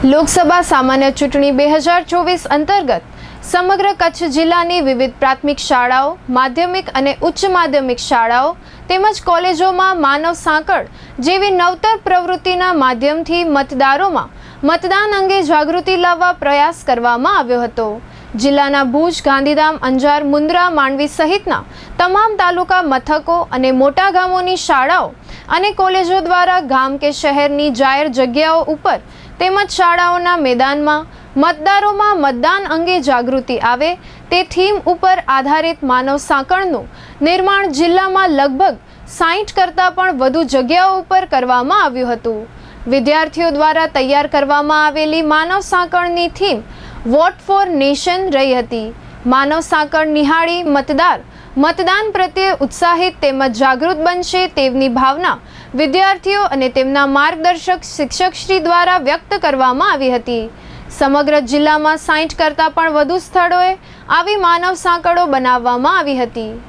લોકસભા સામાન્ય ચૂંટણી બે હજાર ચોવીસ અંતર્ગત સમગ્ર કચ્છ જિલ્લાની વિવિધ પ્રાથમિક શાળાઓ, માધ્યમિક અને ઉચ્ચ માધ્યમિક શાળાઓ તેમજ કોલેજોમાં માનવ સાંકળ જેવી નવતર પ્રવૃત્તિના માધ્યમથી મતદારોમાં મતદાન અંગે જાગૃતિ લાવવા પ્રયાસ કરવામાં આવ્યો હતો. જિલ્લાના ભુજ, ગાંધીધામ, અંજાર, મુન્દ્રા, માંડવી સહિતના તમામ તાલુકા મથકો અને મોટા ગામોની શાળાઓ અને કોલેજો દ્વારા ગામ કે શહેરની જાહેર જગ્યાઓ ઉપર તેમજ શાળાઓના મેદાનમાં મતદારોમાં મતદાન અંગે જાગૃતિ આવે તે થીમ ઉપર આધારિત માનવ સાંકળનું નિર્માણ જિલ્લામાં લગભગ સાહીઠ કરતાં પણ વધુ જગ્યાઓ ઉપર કરવામાં આવ્યું હતું. વિદ્યાર્થીઓ દ્વારા તૈયાર કરવામાં આવેલી માનવ સાંકળની થીમ વોટ ફોર નેશન રહી હતી. માનવ સાંકળ નિહાળી મતદાર મતદાન પ્રત્યે ઉત્સાહિત તેમજ જાગૃત બનશે તેવની ભાવના વિદ્યાર્થીઓ અને તેમના માર્ગદર્શક શિક્ષકશ્રી દ્વારા વ્યક્ત કરવામાં આવી હતી. સમગ્ર જિલ્લામાં સાઠ કરતાં પણ વધુ સ્થળોએ આવી માનવ સાંકળો બનાવવામાં આવી હતી.